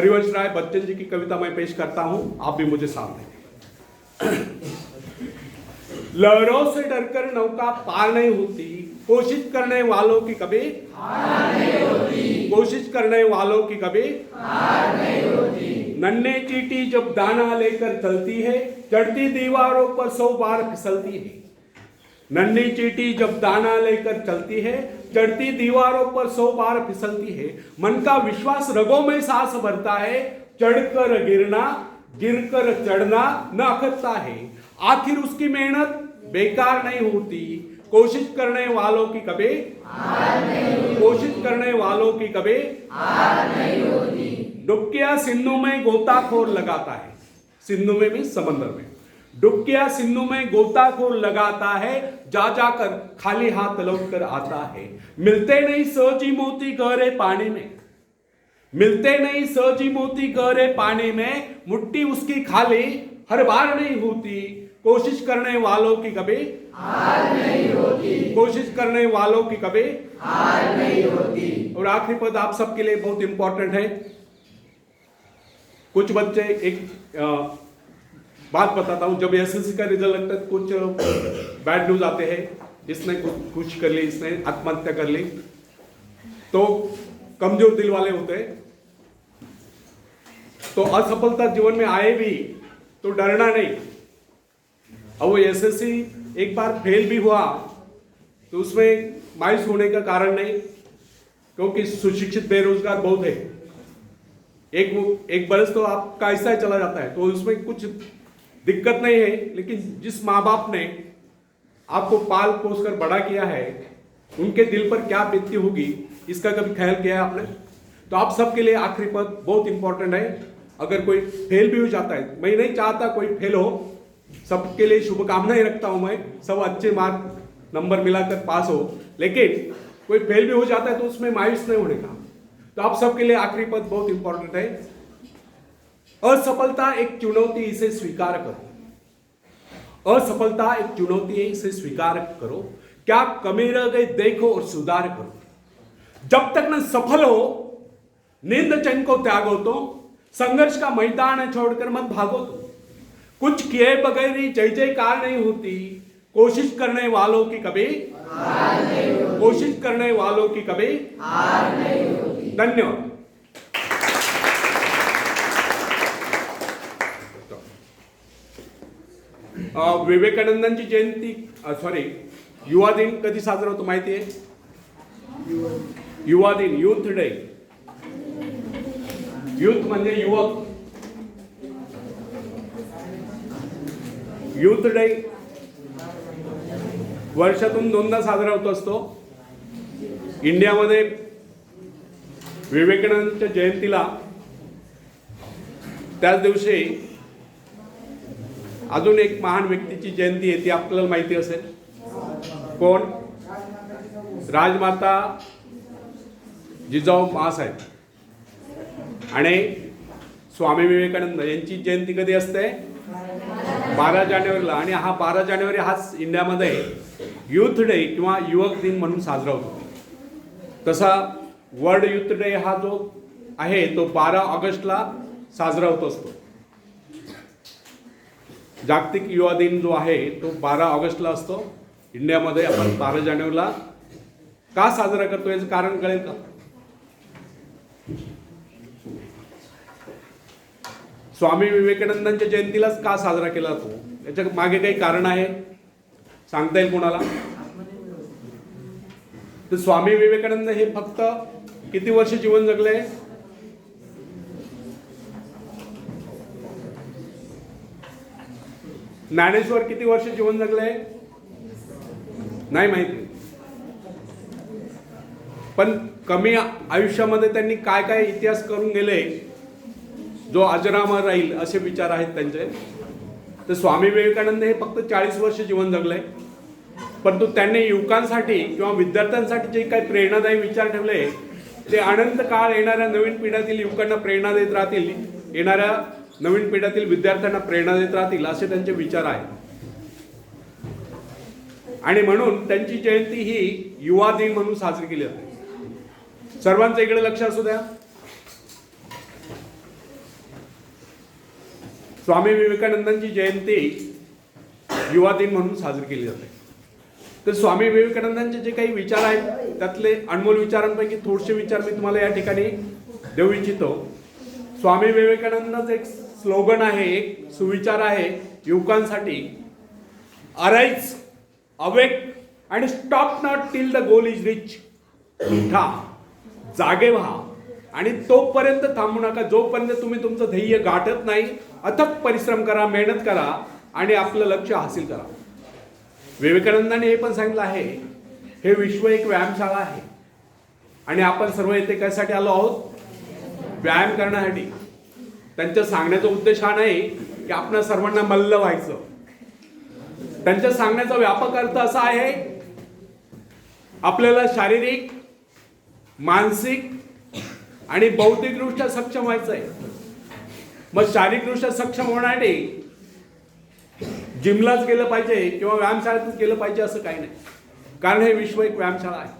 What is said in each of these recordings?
हरिवंश राय बच्चन जी की कविता मैं पेश करता हूँ, आप भी मुझे सामने। लहरों से डरकर नौका पार नहीं होती, कोशिश करने वालों की कभी कोशिश करने वालों की कभी नन्हे चीटी जब दाना लेकर चलती है, चढ़ती दीवारों पर सौ बार फिसलती है। नन्ही चीटी जब दाना लेकर चलती है, चढ़ती दीवारों पर सौ बार फिसलती है। मन का विश्वास रगों में सांस भरता है, चढ़कर गिरना, गिरकर चढ़ना न अखरता है। आखिर उसकी मेहनत बेकार नहीं होती। कोशिश करने वालों की कभी कोशिश करने वालों की कभी डुबकिया सिंधु में गोताखोर लगाता है। सिंधु में भी, समंदर में। डुबकिया सिंधु में गोताखोर लगाता है जा जाकर खाली हाथ लौट कर आता है। मिलते नहीं सोची मोती गहरे पानी में। मिलते नहीं सोची मोती गहरे पानी में मुट्ठी उसकी खाली हर बार नहीं होती। कोशिश करने वालों की कभी हार नहीं होती। कोशिश करने वालों की कभी हार नहीं होती। और आखिरी पद आप सबके लिए बहुत इंपॉर्टेंट है। कुछ बच्चे एक अ, बात बताता हूँ, जब एसएससी का रिज़ल्ट लगता है, कुछ बैड न्यूज़ आते हैं। इसने कुछ कर ली, इसने आत्महत्या कर ली। तो कमज़ोर दिल वाले होते हैं। तो असफलता जीवन में आए भी तो डरना नहीं। और वो एसएससी एक बार फेल भी हुआ तो उसमें मायूस होने का कारण नहीं, क्योंकि सुशिक्षित बेरोजगार बहुत है। एक एक बरस तो आपका ऐसा ही चला जाता है तो उसमें कुछ दिक्कत नहीं है, लेकिन जिस माँ बाप ने आपको पाल पोस कर बड़ा किया है, उनके दिल पर क्या बीतती होगी, इसका कभी ख्याल किया है आपने? तो आप सबके लिए आखिरी पद बहुत इंपॉर्टेंट है। अगर कोई फेल भी हो जाता है, मैं नहीं चाहता कोई फेल हो। सबके लिए शुभकामनाएँ रखता हूँ मैं, सब अच्छे मार्क नंबर मिलाकर पास हो। लेकिन कोई फेल भी हो जाता है तो उसमें मायूस नहीं होने का। तो आप सबके लिए आखिरी पद बहुत इंपॉर्टेंट है। असफलता एक चुनौती इसे स्वीकार करो। असफलता एक चुनौती है, इसे स्वीकार करो। क्या कमी रह गई, देखो और सुधार करो। जब तक न सफल हो, नींद चैन को त्यागो तो संघर्ष का मैदान छोड़कर मत भागो तो। कुछ किए बगैर ही जय जयकार नहीं होती। कोशिश करने वालों की कभी कोशिश करने वालों की कभी धन्यवाद। विवेकानंदांची जयंती सॉरी युवा दिन कधी साजरा होतो माहिती आहे? युवा दिन युथ डे युथ म्हणजे युवक. युथ डे वर्षातून दोनदा साजरा होत असतो. इंडियामध्ये विवेकानंदच्या जयंतीला त्याच दिवशी अजून एक महान व्यक्तीची जयंती आहे ती आपल्याला माहिती असेल. कोण? राजमाता जिजाऊ मासाहेब आणि स्वामी विवेकानंद यांची जयंती कधी असते? बारा जानेवारीला. आणि हा बारा जानेवारी हाच इंडियामध्ये युथ डे किंवा युवक दिन म्हणून साजरा होतो. तसा वर्ल्ड युथ डे हा जो आहे तो बारा ऑगस्टला साजरा होत असतो. जागतिक युवा दिन जो आहे तो बारा ऑगस्टला असतो. इंडियामध्ये आपण बारा जानेवारीला का साजरा करतो याचं कारण कळेल का? स्वामी विवेकानंदांच्या जयंतीलाच का साजरा केला जातो याच्या मागे काही कारण आहे? सांगता येईल कोणाला? तर स्वामी विवेकानंद हे फक्त किती वर्ष जीवन जगले? ज्ञानेश्वर किती वर्ष जीवन जगले नाही माहिती. पण कमी आयुष्यामध्ये त्यांनी काय काय इतिहास करून गेले जो अजरामर राहील असे विचार आहेत त्यांचे. तर स्वामी विवेकानंद हे फक्त चाळीस वर्ष जीवन जगले. परंतु त्यांनी युवकांसाठी किंवा विद्यार्थ्यांसाठी जे काही प्रेरणादायी विचार ठेवले ते अनंत काळ येणाऱ्या नवीन पिढ्यातील युवकांना प्रेरणा देत राहतील. येणाऱ्या नवीन पिढ्यातील विद्यार्थ्यांना प्रेरणा देत राहतील असे त्यांचे विचार आहेत. आणि म्हणून त्यांची जयंती ही युवा दिन म्हणून साजरी केली जाते. सर्वांचं इकडे लक्ष असू द्या. स्वामी विवेकानंदांची जयंती युवा दिन म्हणून साजरी केली जाते. तर स्वामी विवेकानंदांचे जे काही विचार आहेत त्यातले अनमोल विचारांपैकी थोडेसे विचार मी तुम्हाला या ठिकाणी देऊ इच्छितो. स्वामी विवेकानंदच एक स्लोगन आहे एक सुविचार आहे युवकांसाठी. अराईज अवेक आणि stop not till the goal is reach. उठा जागे व्हा आणि तोपर्यंत थांबू नका. जोपर्यंत तुम्ही तुमचं ध्येय गाठत नाही अथक परिश्रम करा मेहनत करा आणि आपलं लक्ष हासिल करा. विवेकानंदाने हे पण सांगितलं आहे हे विश्व एक व्यायामशाळा आहे. आणि आपण सर्व येथे कशासाठी आलो आहोत. व्यायाम करण्यासाठी. त्यांच्या सांगण्याचा उद्देश हा नाही की आपण सर्वांना मल्ल व्हायचं. त्यांच्या सांगण्याचा व्यापक अर्थ असा आहे आपल्याला शारीरिक मानसिक आणि बौद्धिकदृष्ट्या सक्षम व्हायचं आहे. मग शारीरिकदृष्ट्या सक्षम होण्यासाठी जिमलाच गेलं पाहिजे किंवा व्यायामशाळेतच गेलं पाहिजे असं काही नाही. कारण हे विश्व एक व्यायामशाळा आहे.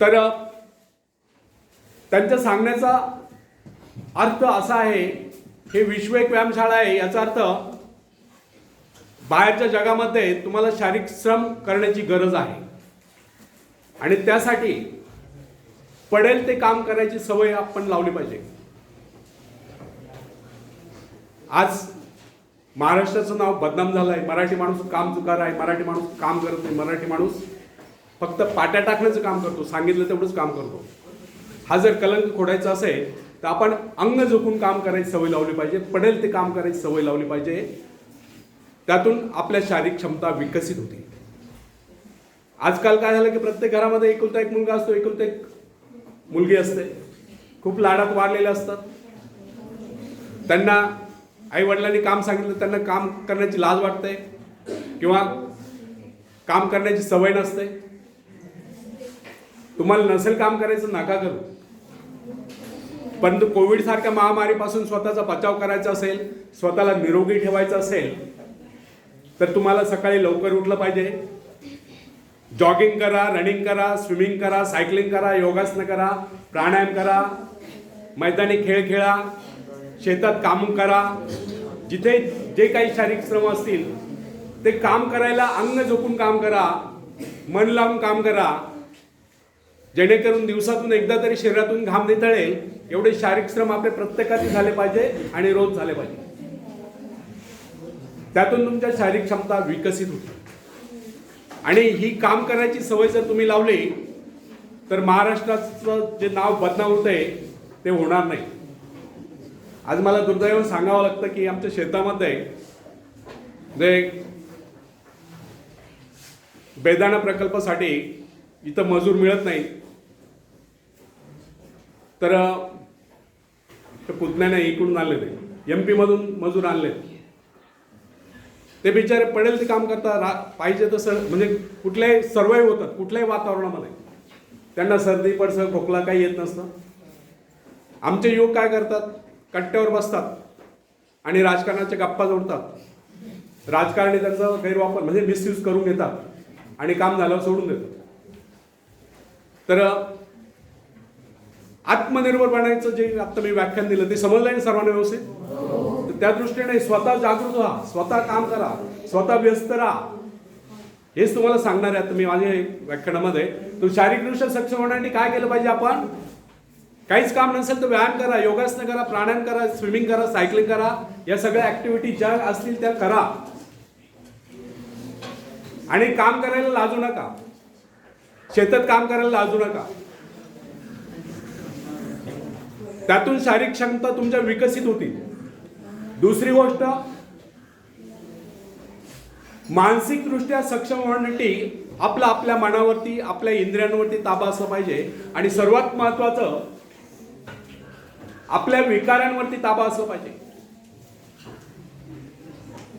तर त्यांच्या सांगण्याचा अर्थ असा आहे हे विश्व एक व्यायामशाळा आहे याचा अर्थ बाहेरच्या जगामध्ये तुम्हाला शारीरिक श्रम करण्याची गरज आहे. आणि त्यासाठी पडेल ते काम करायची सवय आपण लावली पाहिजे. आज महाराष्ट्राचं नाव बदनाम झालं आहे. मराठी माणूस काम चुकार आहे मराठी माणूस काम करत नाही मराठी माणूस फक्त पाट्या टाकण्याचं काम करतो सांगितलं तेवढंच काम करतो. हा जर कलंक खोडायचा असेल तर आपण अंग झोकून काम करायची सवय लावली पाहिजे पडेल ते काम करायची सवय लावली पाहिजे. त्यातून आपल्या शारीरिक क्षमता विकसित होते. आजकाल काय झालं की प्रत्येक घरामध्ये एकुलता एक मुलगा असतो एकुलता एक मुलगी असते. खूप लाडात वाढलेले असतात. त्यांना आई वडिलांनी काम सांगितलं त्यांना काम करण्याची लाज वाटते. किंवा काम करण्याची सवय नसते. तुम्हाला नसेल काम करायचं नका करू. परंतु कोविडसारख्या महामारीपासून स्वतःचा बचाव करायचा असेल स्वतःला निरोगी ठेवायचं असेल तर तुम्हाला सकाळी लवकर उठलं पाहिजे. जॉगिंग करा रनिंग करा स्विमिंग करा सायकलिंग करा योगासनं करा प्राणायाम करा मैदानी खेळ खेळा शेतात काम करा. जिथे जे काही शारीरिक श्रम असतील ते काम करायला अंग झोपून काम करा मन लावून काम करा. जेणेकरून दिवसातून एकदा तरी शरीरातून घाम नितळेल एवढे शारीरिक श्रम आपले प्रत्येकाचे झाले पाहिजे आणि रोज झाले पाहिजे. त्यातून तुमच्या शारीरिक क्षमता विकसित होते. आणि ही काम करण्याची सवय जर तुम्ही लावली तर महाराष्ट्राचं जे नाव बदनाम होतंय ते होणार नाही. आज मला दुर्दैव सांगावं लागतं की आमच्या शेतामध्ये जे बेदाणा प्रकल्पासाठी इथं मजूर मिळत नाही तर ते पुतण्याने इकडून आणलेले एम मधून मजूर आणले. ते बिचारे पडेल ते काम करता रा पाहिजे तसं म्हणजे कुठल्याही सर्वाईव्ह होतात कुठल्याही वातावरणामध्ये. त्यांना सर्दी पडसं खोकला काही येत नसतं. आमचे युवक काय करतात? कट्ट्यावर बसतात आणि राजकारणाच्या गप्पा जोडतात. राजकारणी त्यांचा गैरवापर म्हणजे मिसयूज करून घेतात आणि काम झाल्यावर सोडून देतात. तर आत्मनिर्भर बनायचं जे आता मी व्याख्यान दिलं ते समजलं आहे सर्वांना व्यवस्थित? तर त्या दृष्टीने स्वतः जागृत व्हा स्वतः काम करा स्वतः व्यस्त राहा. हेच तुम्हाला सांगणार आहे आता मी माझ्या व्याख्यानामध्ये. तो शारीरिकदृष्ट्या सक्षम होण्यासाठी काय केलं पाहिजे आपण? काहीच काम नसेल तर व्यायाम करा योगासनं करा प्राणायाम करा स्विमिंग करा सायकलिंग करा. या सगळ्या ऍक्टिव्हिटी ज्या असतील त्या करा. आणि काम करायला लाजू नका. शेतात काम करायला लाजू नका. त्यातून शारीरिक क्षमता तुमच्या विकसित होतील दुसरी गोष्ट मानसिकदृष्ट्या सक्षम होण्यासाठी आपला आपल्या मनावरती आपल्या इंद्रियांवरती ताबा असला पाहिजे. आणि सर्वात महत्वाचं आपल्या विकारांवरती ताबा असला पाहिजे.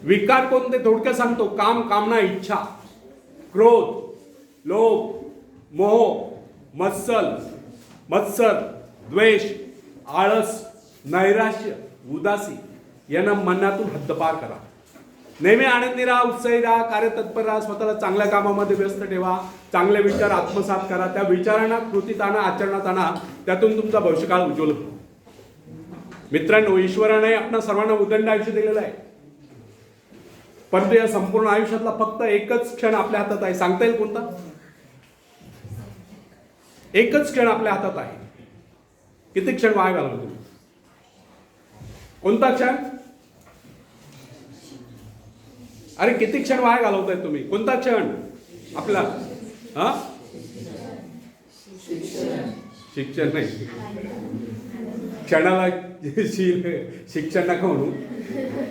विकार कोणते? थोडक्यात सांगतो. काम कामना इच्छा क्रोध लोभ मोह मत्सल मत्सर द्वेष आळस नैराश्य उदासी यांना मनातून हद्दपार करा. नेहमी आनंदी राहा उत्साही राहा कार्यतत्पर राहा स्वतःला चांगल्या कामामध्ये व्यस्त ठेवा चांगले विचार आत्मसात करा. त्या विचारांना कृतीत आणा आचरणात आणा त्यातून तुमचा भविष्यकाळ उज्ज्वल होतो. मित्रांनो ईश्वराने आपल्या सर्वांना उदंड आयुष्य दिलेलं आहे. परंतु या संपूर्ण आयुष्यातला फक्त एकच क्षण आपल्या हातात आहे. सांगता येईल कोणता? एकच क्षण आपल्या हातात आहे. किती क्षण वाया घालवले तुम्ही? कोणता क्षण? अरे किती क्षण वाया घालवताय तुम्ही? कोणता क्षण? आपला हा? शिक्षण नाही. क्षणाला शी- शिक्षण नका म्हणू.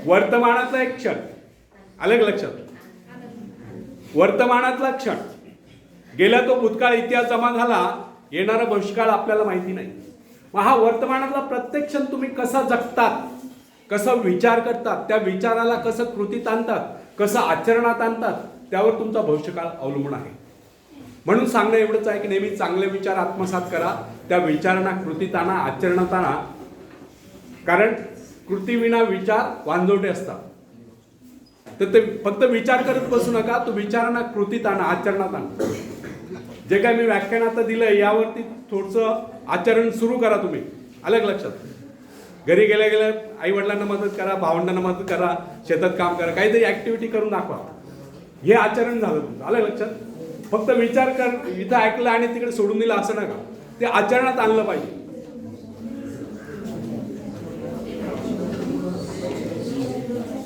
वर्तमानातला एक क्षण. आलं लक्षात? वर्तमानातला क्षण. गेला तो भूतकाळ इतिहास जमा झाला येणारा भविष्यकाळ आपल्याला माहिती नाही. मग हा वर्तमानातला प्रत्येक क्षण तुम्ही कसा जगतात कसं विचार करतात त्या विचाराला कसं कृतीत आणतात कसं आचरणात आणतात त्यावर तुमचा भविष्यकाळ अवलंबून आहे. म्हणून सांगणं एवढंच आहे की नेहमी चांगले विचार आत्मसात करा त्या विचारांना कृतीत आणा आचरणात आणा. कारण कृतीविना विचार वांजवटे असतात. तर ते फक्त विचार करत बसू नका तो विचारांना कृतीत आणा आचरणात आणा. जे काय मी व्याख्यान आता दिलं यावरती थोडंसं आचरण सुरू करा तुम्ही. अलग लक्षात. घरी गेल्या गेल्या आई वडिलांना मदत करा भावंडांना मदत करा शेतात काम करा काहीतरी ऍक्टिव्हिटी करून दाखवा. हे आचरण झालं तुमचं. आलं लक्षात. फक्त विचार कर इथं ऐकलं आणि तिकडे सोडून दिलं असं नका. ते आचरणात आणलं पाहिजे.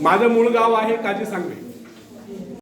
माझं मूळ गाव आहे काजी सांगवे